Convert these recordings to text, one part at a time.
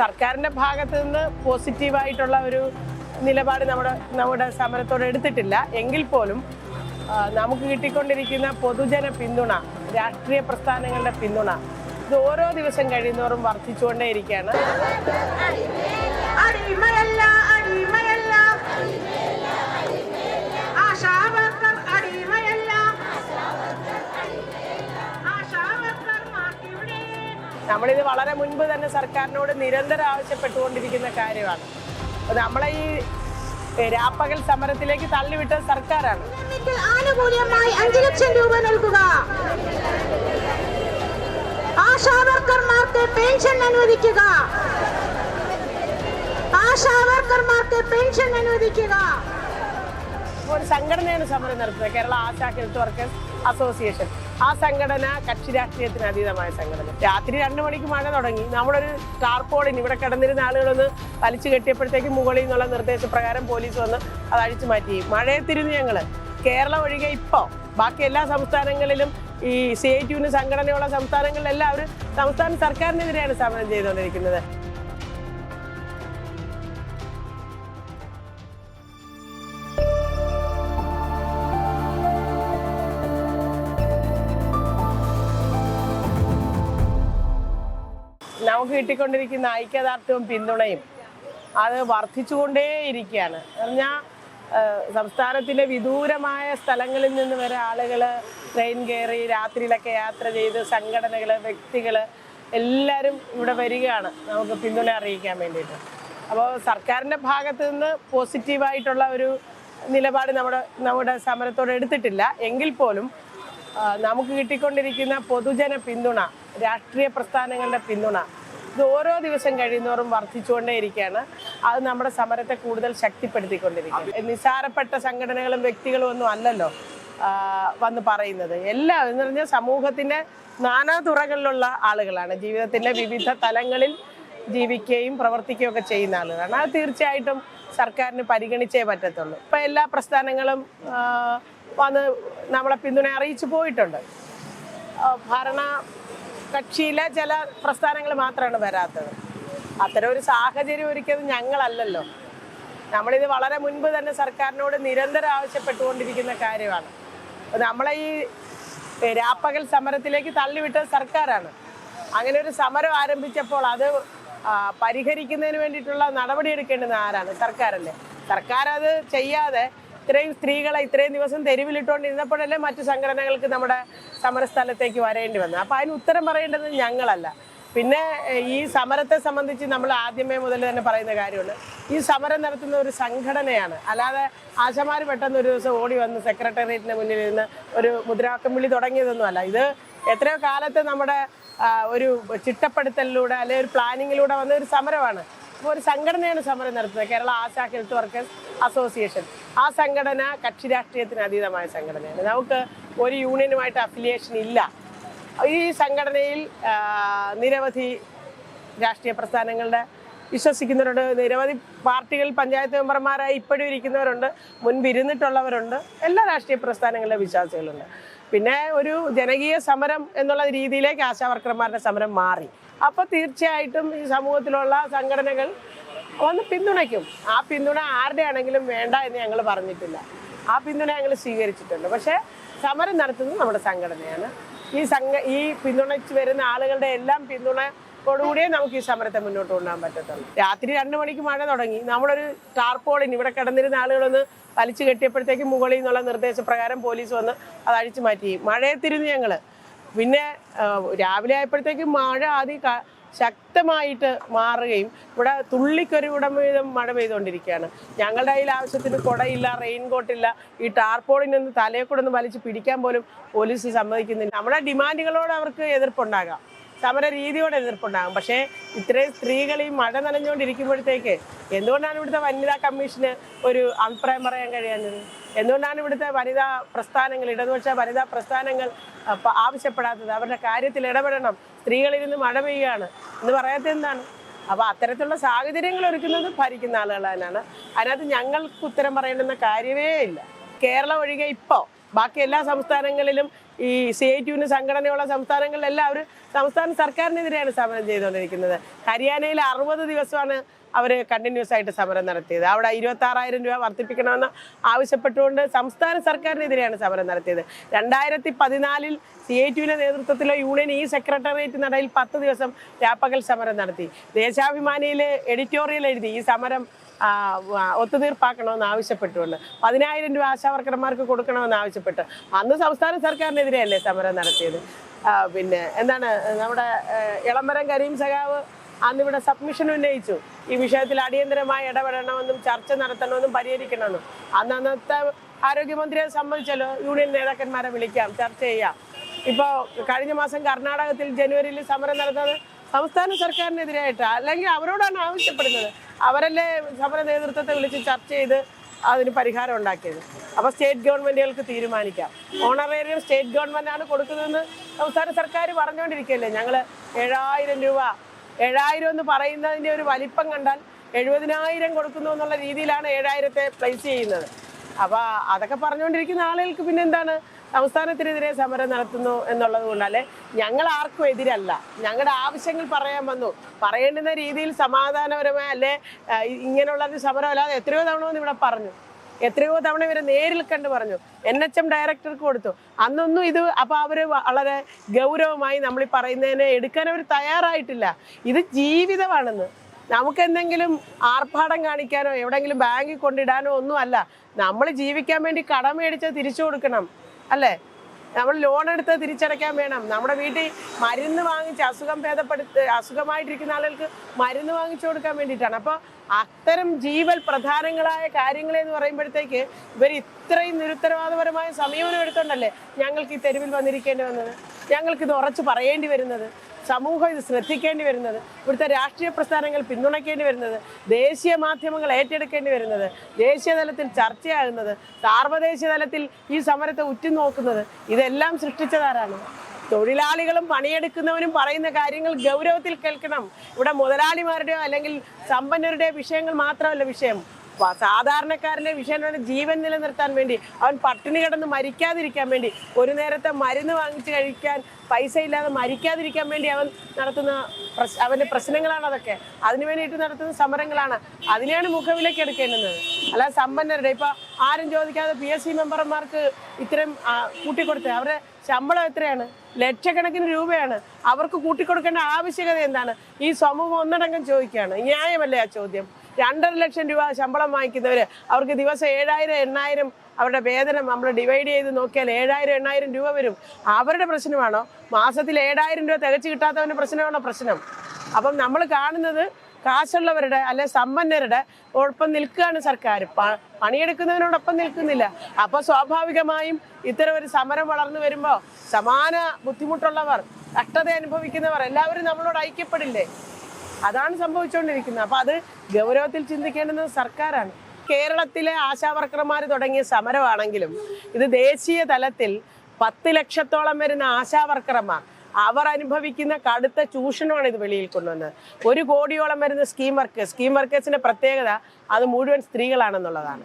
സർക്കാരിന്റെ ഭാഗത്ത് നിന്ന് പോസിറ്റീവായിട്ടുള്ള ഒരു നിലപാട് നമ്മുടെ നമ്മുടെ സമരത്തോട് എടുത്തിട്ടില്ല. എങ്കിൽ പോലും നമുക്ക് കിട്ടിക്കൊണ്ടിരിക്കുന്ന പൊതുജന പിന്തുണ രാഷ്ട്രീയ പ്രസ്ഥാനങ്ങളുടെ പിന്തുണ ഇത് ഓരോ ദിവസം കഴിയുന്നവരും വർദ്ധിച്ചുകൊണ്ടേയിരിക്കുകയാണ്. നമ്മളിത് വളരെ മുൻപ് തന്നെ സർക്കാരിനോട് നിരന്തരം ആവശ്യപ്പെട്ടുകൊണ്ടിരിക്കുന്ന കാര്യമാണ്. നമ്മളെ ഈ രാപ്പകൽ സമരത്തിലേക്ക് തള്ളിവിട്ട സർക്കാരാണ്. ആനുകൂല്യമായി അഞ്ചു ലക്ഷം രൂപ നൽകുക. ആശാവർക്കർമാർക്ക് പെൻഷൻ അനുവദിക്കുക. ആശാവർക്കർമാർക്ക് പെൻഷൻ അനുവദിക്കുക. ഒരു സംഘടനയാണ് സമരം നടത്തുന്നത് Kerala Asha health workers association. ആ സംഘടന കക്ഷി രാഷ്ട്രീയത്തിന് അതീതമായ സംഘടന. രാത്രി രണ്ടു മണിക്ക് മഴ തുടങ്ങി. നമ്മളൊരു ടാർപോളിൻ ഇവിടെ കിടന്നിരുന്ന ആളുകളൊന്ന് വലിച്ചു കെട്ടിയപ്പോഴത്തേക്ക് മുകളിൽ നിന്നുള്ള നിർദ്ദേശപ്രകാരം പോലീസ് വന്ന് അത് അഴിച്ചു മാറ്റി. മഴയത്തിരുന്ന് ഞങ്ങൾ കേരളം ഒഴികെ ഇപ്പോൾ ബാക്കി എല്ലാ സംസ്ഥാനങ്ങളിലും ഈ സി ഐ ടിയുവിന് സംഘടനയുള്ള സംസ്ഥാനങ്ങളിലെല്ലാം അവർ സംസ്ഥാന സർക്കാരിനെതിരെയാണ് സമരം ചെയ്തുകൊണ്ടിരിക്കുന്നത്. നമുക്ക് കിട്ടിക്കൊണ്ടിരിക്കുന്ന ഐക്യദാർഢ്യവും പിന്തുണയും അത് വർദ്ധിച്ചുകൊണ്ടേയിരിക്കുകയാണ്. പറഞ്ഞാൽ സംസ്ഥാനത്തിലെ വിദൂരമായ സ്ഥലങ്ങളിൽ നിന്ന് വരെ ആളുകൾ ട്രെയിൻ കയറി രാത്രിയിലൊക്കെ യാത്ര ചെയ്ത് സംഘടനകൾ വ്യക്തികൾ എല്ലാവരും ഇവിടെ വരികയാണ്. നമുക്ക് പിന്തുണ അറിയിക്കാൻ വേണ്ടിയിട്ട്. അപ്പോൾ സർക്കാരിന്റെ ഭാഗത്ത് നിന്ന് പോസിറ്റീവായിട്ടുള്ള ഒരു നിലപാട് നമ്മുടെ നമ്മുടെ സമരത്തോട് എടുത്തിട്ടില്ല. എങ്കിൽ പോലും നമുക്ക് കിട്ടിക്കൊണ്ടിരിക്കുന്ന പൊതുജന പിന്തുണ രാഷ്ട്രീയ പ്രസ്ഥാനങ്ങളുടെ പിന്തുണ ഇത് ഓരോ ദിവസം കഴിയുന്നോറും വർദ്ധിച്ചുകൊണ്ടേയിരിക്കുകയാണ് അത് നമ്മുടെ സമരത്തെ കൂടുതൽ ശക്തിപ്പെടുത്തിക്കൊണ്ടിരിക്കുകയാണ്. നിസ്സാരപ്പെട്ട സംഘടനകളും വ്യക്തികളും ഒന്നും അല്ലല്ലോ വന്ന് പറയുന്നത്. എല്ലാം എന്ന് പറഞ്ഞാൽ സമൂഹത്തിന്റെ നാനാ തുറകളിലുള്ള ആളുകളാണ്. ജീവിതത്തിന്റെ വിവിധ തലങ്ങളിൽ ജീവിക്കുകയും പ്രവർത്തിക്കുകയും ഒക്കെ ചെയ്യുന്ന ആളുകളാണ്. അത് തീർച്ചയായിട്ടും സർക്കാരിന് പരിഗണിച്ചേ പറ്റത്തുള്ളൂ. ഇപ്പം എല്ലാ പ്രസ്ഥാനങ്ങളും വന്ന് നമ്മളെ പിന്തുണ അറിയിച്ചു പോയിട്ടുണ്ട്. ഭരണ കക്ഷിയിലെ ചില പ്രസ്ഥാനങ്ങൾ മാത്രമാണ് വരാത്തത്. അത്തരം ഒരു സാഹചര്യം ഒരിക്കലും ഞങ്ങളല്ലല്ലോ. നമ്മളിത് വളരെ മുൻപ് തന്നെ സർക്കാരിനോട് നിരന്തരം ആവശ്യപ്പെട്ടുകൊണ്ടിരിക്കുന്ന കാര്യമാണ്. നമ്മളെ ഈ രാപ്പകൽ സമരത്തിലേക്ക് തള്ളിവിട്ട സർക്കാരാണ്. അങ്ങനെ ഒരു സമരം ആരംഭിച്ചപ്പോൾ അത് പരിഹരിക്കുന്നതിന് വേണ്ടിയിട്ടുള്ള നടപടി എടുക്കേണ്ടുന്ന ആരാണ്? സർക്കാരല്ലേ. സർക്കാർ അത് ചെയ്യാതെ ഇത്രയും സ്ത്രീകളെ ഇത്രയും ദിവസം തെരുവിലിട്ടുകൊണ്ടിരുന്നപ്പോഴല്ലേ മറ്റു സംഘടനകൾക്ക് നമ്മുടെ സമരസ്ഥലത്തേക്ക് വരേണ്ടി വന്നത്. അപ്പോൾ അതിന് ഉത്തരം പറയേണ്ടത് ഞങ്ങളല്ല. പിന്നെ ഈ സമരത്തെ സംബന്ധിച്ച് നമ്മൾ ആദ്യമേ മുതൽ തന്നെ പറയുന്ന കാര്യമുണ്ട്. ഈ സമരം നടത്തുന്ന ഒരു സംഘടനയാണ്. അല്ലാതെ ആശമാർ പെട്ടെന്ന് ഒരു ദിവസം ഓടി വന്ന് സെക്രട്ടേറിയറ്റിന് മുന്നിൽ ഇരുന്ന് ഒരു മുദ്രാവാക്യം വിളി തുടങ്ങിയതൊന്നുമല്ല ഇത് എത്രയോ കാലത്തെ നമ്മുടെ ഒരു ചിട്ടപ്പെടുത്തലിലൂടെ അല്ലെങ്കിൽ ഒരു പ്ലാനിങ്ങിലൂടെ വന്ന ഒരു സമരമാണ്. അപ്പോൾ ഒരു സംഘടനയാണ് സമരം നടത്തുന്നത്. Kerala Asha health workers association. ആ സംഘടന കക്ഷി രാഷ്ട്രീയത്തിന് അതീതമായ സംഘടനയാണ്. നമുക്ക് ഒരു യൂണിയനുമായിട്ട് അഫിലിയേഷൻ ഇല്ല. ഈ സംഘടനയിൽ നിരവധി രാഷ്ട്രീയ പ്രസ്ഥാനങ്ങളുടെ വിശ്വസിക്കുന്നവരുണ്ട്. നിരവധി പാർട്ടികൾ പഞ്ചായത്ത് മെമ്പർമാരായി ഇപ്പോഴും ഇരിക്കുന്നവരുണ്ട്. മുൻപിരുന്നിട്ടുള്ളവരുണ്ട്. എല്ലാ രാഷ്ട്രീയ പ്രസ്ഥാനങ്ങളിലെ വിശ്വാസികളുണ്ട്. പിന്നെ ഒരു ജനകീയ സമരം എന്നുള്ള രീതിയിലേക്ക് ആശാവർക്കർമാരുടെ സമരം മാറി. അപ്പോൾ തീർച്ചയായിട്ടും ഈ സമൂഹത്തിലുള്ള സംഘടനകൾ വന്ന് പിന്തുണയ്ക്കും. ആ പിന്തുണ ആരുടെ ആണെങ്കിലും വേണ്ട എന്ന് ഞങ്ങൾ പറഞ്ഞിട്ടില്ല. ആ പിന്തുണ ഞങ്ങൾ സ്വീകരിച്ചിട്ടുണ്ട്. പക്ഷേ സമരം നടത്തുന്നത് നമ്മുടെ സംഘടനയാണ്. ഈ സംഘ ഈ പിന്തുണച്ച് വരുന്ന ആളുകളുടെ എല്ലാം പിന്തുണ ോടുകൂടിയേ നമുക്ക് ഈ സമരത്തെ മുന്നോട്ട് കൊണ്ടുപോകാൻ പറ്റത്തുള്ളൂ. രാത്രി രണ്ടു മണിക്ക് മഴ തുടങ്ങി. നമ്മളൊരു ടാർപോളിൻ ഇവിടെ കിടന്നിരുന്ന ആളുകളൊന്ന് വലിച്ചു കെട്ടിയപ്പോഴത്തേക്ക് മുകളിൽ നിന്നുള്ള നിർദ്ദേശപ്രകാരം പോലീസ് വന്ന് അത് അഴിച്ചു മാറ്റി മഴയെത്തിരുന്നു ഞങ്ങൾ പിന്നെ രാവിലെ ആയപ്പോഴത്തേക്കും മഴ ആദ്യം ശക്തമായിട്ട് മാറുകയും ഇവിടെ തുള്ളിക്കൊരു വീതം മഴ പെയ്തുകൊണ്ടിരിക്കുകയാണ് ഞങ്ങളുടെ കയ്യിൽ ആവശ്യത്തിന് കുടയില്ല റെയിൻ കോട്ടില്ല ഈ ടാർപോളിനൊന്ന് തലയെ കൂടെ ഒന്ന് വലിച്ച് പിടിക്കാൻ പോലും പോലീസ് സമ്മതിക്കുന്നില്ല. നമ്മുടെ ഡിമാൻഡുകളോട് അവർക്ക് എതിർപ്പുണ്ടാകാം. സമര രീതിയോടെ എതിർപ്പുണ്ടാകും. പക്ഷേ ഇത്രയും സ്ത്രീകൾ ഈ മഴ നനഞ്ഞുകൊണ്ടിരിക്കുമ്പോഴത്തേക്ക് എന്തുകൊണ്ടാണ് ഇവിടുത്തെ വനിതാ കമ്മീഷന് ഒരു അഭിപ്രായം പറയാൻ കഴിയാഞ്ഞത്? എന്തുകൊണ്ടാണ് ഇവിടുത്തെ വനിതാ പ്രസ്ഥാനങ്ങൾ ഇടതുപക്ഷ വനിതാ പ്രസ്ഥാനങ്ങൾ ആവശ്യപ്പെടാത്തത്? അവരുടെ കാര്യത്തിൽ ഇടപെടണം. സ്ത്രീകളിരുന്ന് മഴ പെയ്യുകയാണ് എന്ന് പറയാത്ത എന്താണ്? അപ്പോൾ അത്തരത്തിലുള്ള സാഹചര്യങ്ങൾ ഒരുക്കുന്നത് ഭരിക്കുന്ന ആളുകൾ തന്നെയാണ് അതിനകത്ത് ഞങ്ങൾക്ക് ഉത്തരം പറയേണ്ടുന്ന കാര്യമേ ഇല്ല. കേരളം ഒഴികെ ഇപ്പോൾ ബാക്കി എല്ലാ സംസ്ഥാനങ്ങളിലും ഈ സി ഐ ടിയുവിന് സംഘടനയുള്ള സംസ്ഥാനങ്ങളിലെല്ലാം അവർ സംസ്ഥാന സർക്കാരിനെതിരെയാണ് സമരം ചെയ്തുകൊണ്ടിരിക്കുന്നത്. ഹരിയാനയിൽ അറുപത് ദിവസമാണ് അവർ കണ്ടിന്യൂസ് ആയിട്ട് സമരം നടത്തിയത്. അവിടെ ഇരുപത്തി ആറായിരം രൂപ വർദ്ധിപ്പിക്കണമെന്ന് ആവശ്യപ്പെട്ടുകൊണ്ട് സംസ്ഥാന സർക്കാരിനെതിരെയാണ് സമരം നടത്തിയത്. രണ്ടായിരത്തി പതിനാലിൽ സി ഐ ടിയുടെ നേതൃത്വത്തിലെ യൂണിയൻ ഈ സെക്രട്ടേറിയറ്റ് നടയിൽ പത്ത് ദിവസം രാപ്പകൽ സമരം നടത്തി. ദേശാഭിമാനിയിൽ എഡിറ്റോറിയൽ എഴുതി ഈ സമരം ഒത്തുതീർപ്പാക്കണമെന്ന് ആവശ്യപ്പെട്ടുള്ളു. പതിനായിരം രൂപ ആശാവർക്കർമാർക്ക് കൊടുക്കണമെന്ന് ആവശ്യപ്പെട്ട്. അന്ന് സംസ്ഥാന സർക്കാരിനെതിരെയല്ലേ സമരം നടത്തിയത്? പിന്നെ എന്താണ് നമ്മുടെ ഇളമ്പരം കരീം സഖാവ് അന്നിവിടെ സബ്മിഷൻ ഉന്നയിച്ചു. ഈ വിഷയത്തിൽ അടിയന്തരമായി ഇടപെടണമെന്നും ചർച്ച നടത്തണമെന്നും പരിഹരിക്കണമെന്നും. അന്ന് അന്നത്തെ ആരോഗ്യമന്ത്രിയെ സംബന്ധിച്ചല്ലോ യൂണിയൻ നേതാക്കന്മാരെ വിളിക്കാം ചർച്ച ചെയ്യാം. ഇപ്പോൾ കഴിഞ്ഞ മാസം കർണാടകത്തിൽ ജനുവരിയിൽ സമരം നടന്നത് സംസ്ഥാന സർക്കാരിനെതിരായിട്ട്? അല്ലെങ്കിൽ അവരോടാണ് ആവശ്യപ്പെടുന്നത്? അവരല്ലേ സമര നേതൃത്വത്തെ വിളിച്ച് ചർച്ച ചെയ്ത് അതിന് പരിഹാരം ഉണ്ടാക്കിയത്. അപ്പോൾ സ്റ്റേറ്റ് ഗവൺമെന്റുകൾക്ക് തീരുമാനിക്കാം. ഓണറേറിയം സ്റ്റേറ്റ് ഗവൺമെന്റാണ് കൊടുക്കുന്നതെന്ന് സംസ്ഥാന സർക്കാർ പറഞ്ഞുകൊണ്ടിരിക്കുകയല്ലേ ഞങ്ങൾ ഏഴായിരം രൂപ ഏഴായിരം എന്ന് പറയുന്നതിന്റെ ഒരു വലിപ്പം കണ്ടാൽ എഴുപതിനായിരം കൊടുക്കുന്നു എന്നുള്ള രീതിയിലാണ് ഏഴായിരത്തെ പ്ലേസ് ചെയ്യുന്നത്. അപ്പോൾ അതൊക്കെ പറഞ്ഞുകൊണ്ടിരിക്കുന്ന ആളുകൾക്ക് പിന്നെ എന്താണ്? സംസ്ഥാനത്തിനെതിരെ സമരം നടത്തുന്നു എന്നുള്ളത് കൊണ്ടല്ലേ ഞങ്ങൾ ആർക്കും എതിരല്ല. ഞങ്ങളുടെ ആവശ്യങ്ങൾ പറയാൻ വന്നു. പറയേണ്ടുന്ന രീതിയിൽ സമാധാനപരമായ അല്ലെ ഇങ്ങനെയുള്ള ഒരു സമരം അല്ലാതെ എത്രയോ തവണ ഇവിടെ പറഞ്ഞു. എത്രയോ തവണ ഇവരെ നേരിൽ കണ്ട് പറഞ്ഞു. എൻ എച്ച് എം ഡയറക്ടർക്ക് കൊടുത്തു. അന്നൊന്നും ഇത് അപ്പോൾ അവർ വളരെ ഗൗരവമായി നമ്മൾ ഈ പറയുന്നതിനെ എടുക്കാൻ അവർ തയ്യാറായിട്ടില്ല. ഇത് ജീവിതമാണെന്ന്. നമുക്ക് എന്തെങ്കിലും ആർഭാടം കാണിക്കാനോ എവിടെയെങ്കിലും ബാങ്കിൽ കൊണ്ടിടാനോ ഒന്നും അല്ല. നമ്മൾ ജീവിക്കാൻ വേണ്ടി കടം മേടിച്ച് തിരിച്ചു കൊടുക്കണം. അല്ലേ? നമ്മൾ ലോൺ എടുത്ത് തിരിച്ചടയ്ക്കാൻ വേണം. നമ്മുടെ വീട്ടിൽ മരുന്ന് വാങ്ങിച്ച് അസുഖം ഭേദപ്പെടുത്ത് അസുഖമായിട്ടിരിക്കുന്ന ആളുകൾക്ക് മരുന്ന് വാങ്ങിച്ചു കൊടുക്കാൻ വേണ്ടിയിട്ടാണ്. അപ്പോൾ അത്തരം ജീവൽ പ്രധാനങ്ങളായ കാര്യങ്ങളെന്ന് പറയുമ്പോഴത്തേക്ക് ഇവർ ഇത്രയും നിരുത്തരവാദപരമായ സമീപനം എടുത്തോണ്ടല്ലേ ഞങ്ങൾക്ക് ഈ തെരുവിൽ വന്നിരിക്കേണ്ടി വന്നത്? ഞങ്ങൾക്ക് ഇത് ഉറച്ചു പറയേണ്ടി വരുന്നത്? സമൂഹം ഇത് ശ്രദ്ധിക്കേണ്ടി വരുന്നത്. ഇവിടുത്തെ രാഷ്ട്രീയ പ്രസ്ഥാനങ്ങൾ പിന്തുണയ്ക്കേണ്ടി വരുന്നത്. ദേശീയ മാധ്യമങ്ങൾ ഏറ്റെടുക്കേണ്ടി വരുന്നത്. ദേശീയ തലത്തിൽ ചർച്ചയാകുന്നത്. സാർവദേശീയ തലത്തിൽ ഈ സമരത്തെ ഉറ്റുനോക്കുന്നത്. ഇതെല്ലാം സൃഷ്ടിച്ചതാരാണ്? തൊഴിലാളികളും പണിയെടുക്കുന്നവനും പറയുന്ന കാര്യങ്ങൾ ഗൗരവത്തിൽ കേൾക്കണം. ഇവിടെ മുതലാളിമാരുടെയോ അല്ലെങ്കിൽ സമ്പന്നരുടെയോ വിഷയങ്ങൾ മാത്രമല്ല വിഷയം. വ- സാധാരണക്കാരന്റെ വിഷയം എന്ന് ജീവൻ നിലനിർത്താൻ വേണ്ടി അവൻ പട്ടിണി കിടന്ന് മരിക്കാതിരിക്കാൻ വേണ്ടി ഒരു നേരത്തെ മരുന്ന് വാങ്ങിച്ച് കഴിക്കാൻ പൈസ ഇല്ലാതെ മരിക്കാതിരിക്കാൻ വേണ്ടി അവൻ നടത്തുന്ന അവന്റെ പ്രശ്നങ്ങളാണ് അതൊക്കെ. അതിനു വേണ്ടിയിട്ട് നടത്തുന്ന സമരങ്ങളാണ്. അതിനെയാണ് മുഖവിലേക്ക് എടുക്കേണ്ടത് അല്ലാതെ സമ്പന്നരുടെ ഇപ്പൊ ആരും ചോദിക്കാതെ പി എസ് സി മെമ്പർമാർക്ക് ഇത്തരം കൂട്ടിക്കൊടുത്ത് അവരുടെ ശമ്പളം എത്രയാണ്? ലക്ഷക്കണക്കിന് രൂപയാണ്. അവർക്ക് കൂട്ടിക്കൊടുക്കേണ്ട ആവശ്യകത എന്താണ്? ഈ സമൂഹം ഒന്നടങ്കം ചോദിക്കുകയാണ്. ന്യായമല്ലേ ആ ചോദ്യം? രണ്ടര ലക്ഷം രൂപ ശമ്പളം വാങ്ങിക്കുന്നവർ അവർക്ക് ദിവസം ഏഴായിരം എണ്ണായിരം അവരുടെ വേതനം നമ്മൾ ഡിവൈഡ് ചെയ്ത് നോക്കിയാൽ ഏഴായിരം എണ്ണായിരം രൂപ വരും. അവരുടെ പ്രശ്നമാണോ? മാസത്തിൽ ഏഴായിരം രൂപ തികച്ചു കിട്ടാത്തവന്റെ പ്രശ്നമാണോ പ്രശ്നം? അപ്പം നമ്മൾ കാണുന്നത് കാശുള്ളവരുടെ അല്ലെ സമ്പന്നരുടെ ഒപ്പം നിൽക്കുകയാണ് സർക്കാർ. പണിയെടുക്കുന്നതിനോടൊപ്പം നിൽക്കുന്നില്ല. അപ്പോൾ സ്വാഭാവികമായും ഇത്തരം ഒരു സമരം വളർന്നു വരുമ്പോൾ സമാന ബുദ്ധിമുട്ടുള്ളവർ കഷ്ടത അനുഭവിക്കുന്നവർ എല്ലാവരും നമ്മളോട് ഐക്യപ്പെടില്ലേ? അതാണ് സംഭവിച്ചുകൊണ്ടിരിക്കുന്നത് അപ്പോൾ അത് ഗൗരവത്തിൽ ചിന്തിക്കേണ്ടത് സർക്കാരാണ്. കേരളത്തിലെ ആശാവർക്കർമാർ തുടങ്ങിയ സമരമാണെങ്കിലും ഇത് ദേശീയ തലത്തിൽ പത്ത് ലക്ഷത്തോളം വരുന്ന ആശാവർക്കർമാർ അവർ അനുഭവിക്കുന്ന കടുത്ത ചൂഷണമാണ് ഇത് വെളിയിൽ കൊണ്ടുവന്നത്. ഒരു കോടിയോളം വരുന്ന സ്കീം വർക്കേഴ്സ്. സ്കീം വർക്കേഴ്സിന്റെ പ്രത്യേകത അത് മുഴുവൻ സ്ത്രീകളാണെന്നുള്ളതാണ്.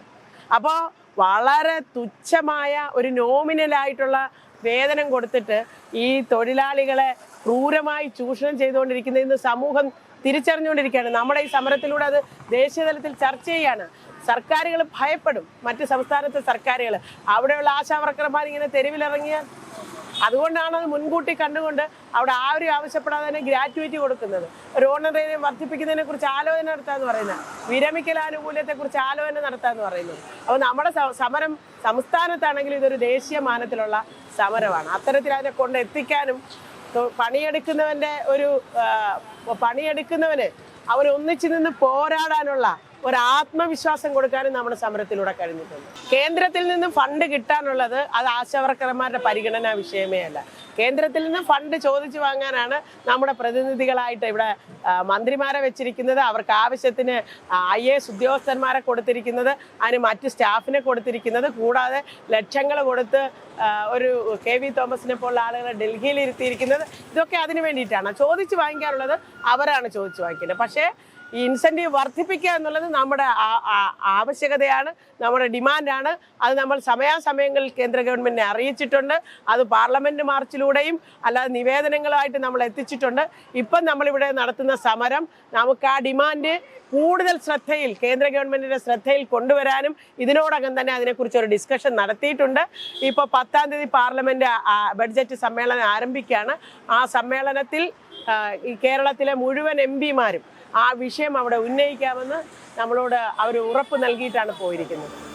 അപ്പോൾ വളരെ തുച്ഛമായ ഒരു നോമിനലായിട്ടുള്ള വേതനം കൊടുത്തിട്ട് ഈ തൊഴിലാളികളെ ക്രൂരമായി ചൂഷണം ചെയ്തുകൊണ്ടിരിക്കുന്ന ഇന്ന് സമൂഹം തിരിച്ചറിഞ്ഞുകൊണ്ടിരിക്കുകയാണ്. നമ്മുടെ ഈ സമരത്തിലൂടെ അത് ദേശീയതലത്തിൽ ചർച്ച ചെയ്യാണ്. സർക്കാരുകൾ ഭയപ്പെടും. മറ്റ് സംസ്ഥാനത്തെ സർക്കാരുകൾ. അവിടെയുള്ള ആശാവർക്കർമാർ ഇങ്ങനെ തെരുവിലിറങ്ങിയാൽ അതുകൊണ്ടാണ് അത് മുൻകൂട്ടി കണ്ടുകൊണ്ട് അവിടെ ആരും ആവശ്യപ്പെടാതെ തന്നെ ഗ്രാറ്റുവിറ്റി കൊടുക്കുന്നത്. ഒരു ഓണറേനെ വർദ്ധിപ്പിക്കുന്നതിനെ കുറിച്ച് ആലോചന നടത്താന്ന് പറയുന്നത്. വിരമിക്കൽ ആനുകൂല്യത്തെ കുറിച്ച് ആലോചന നടത്താന്ന് പറയുന്നത്. അപ്പോൾ നമ്മുടെ സമരം സംസ്ഥാനത്താണെങ്കിലും ഇതൊരു ദേശീയ മാനത്തിലുള്ള സമരമാണ്. അത്തരത്തിൽ അതിനെ കൊണ്ട് എത്തിക്കാനും പണിയെടുക്കുന്നവന്റെ ഒരു പണിയെടുക്കുന്നവന് അവരൊന്നിച്ചു നിന്ന് പോരാടാനുള്ള ഒരു ആത്മവിശ്വാസം കൊടുക്കാനും നമ്മുടെ സമരത്തിലൂടെ കഴിഞ്ഞിട്ടുണ്ട്. കേന്ദ്രത്തിൽ നിന്നും ഫണ്ട് കിട്ടാനുള്ളത് അത് ആശാവർക്കർമാരുടെ പരിഗണനാ വിഷയമേ അല്ല. കേന്ദ്രത്തിൽ നിന്ന് ഫണ്ട് ചോദിച്ചു വാങ്ങാനാണ് നമ്മുടെ പ്രതിനിധികളായിട്ട് ഇവിടെ മന്ത്രിമാരെ വെച്ചിരിക്കുന്നത്. അവർക്ക് ആവശ്യത്തിന് ഐ എസ് ഉദ്യോഗസ്ഥന്മാരെ കൊടുത്തിരിക്കുന്നത് അതിന് മറ്റ് സ്റ്റാഫിനെ കൊടുത്തിരിക്കുന്നത്. കൂടാതെ ലക്ഷങ്ങൾ കൊടുത്ത് ഒരു കെ വി തോമസിനെ പോലുള്ള ആളുകളെ ഡൽഹിയിൽ ഇരുത്തിയിരിക്കുന്നത് ഇതൊക്കെ അതിന് വേണ്ടിയിട്ടാണ്. ചോദിച്ചു വാങ്ങിക്കാനുള്ളത് അവരാണ് ചോദിച്ചു വാങ്ങിക്കുന്നത്. പക്ഷേ ഇൻസെന്റീവ് വർദ്ധിപ്പിക്കുക എന്നുള്ളത് നമ്മുടെ ആവശ്യകതയാണ് നമ്മുടെ ഡിമാൻഡാണ്. അത് നമ്മൾ സമയാസമയങ്ങളിൽ കേന്ദ്ര ഗവൺമെന്റിനെ അറിയിച്ചിട്ടുണ്ട്. അത് പാർലമെന്റ് മാർച്ചിലൂടെയും അല്ലാതെ നിവേദനങ്ങളായിട്ട് നമ്മൾ എത്തിച്ചിട്ടുണ്ട്. ഇപ്പം നമ്മളിവിടെ നടത്തുന്ന സമരം നമുക്ക് ആ ഡിമാൻഡ് കൂടുതൽ ശ്രദ്ധയിൽ കേന്ദ്ര ഗവൺമെന്റിന്റെ ശ്രദ്ധയിൽ കൊണ്ടുവരാനും ഇതിനോടകം തന്നെ അതിനെക്കുറിച്ച് ഒരു ഡിസ്കഷൻ നടത്തിയിട്ടുണ്ട്. ഇപ്പോൾ പത്താം തീയതി പാർലമെന്റ് ബഡ്ജറ്റ് സമ്മേളനം ആരംഭിക്കുകയാണ്. ആ സമ്മേളനത്തിൽ കേരളത്തിലെ മുഴുവൻ എം പിമാരും ആ വിഷയം അവിടെ ഉന്നയിക്കാമെന്ന് നമ്മളോട് അവർ ഉറപ്പ് നൽകിയിട്ടാണ് പോയിരിക്കുന്നത്.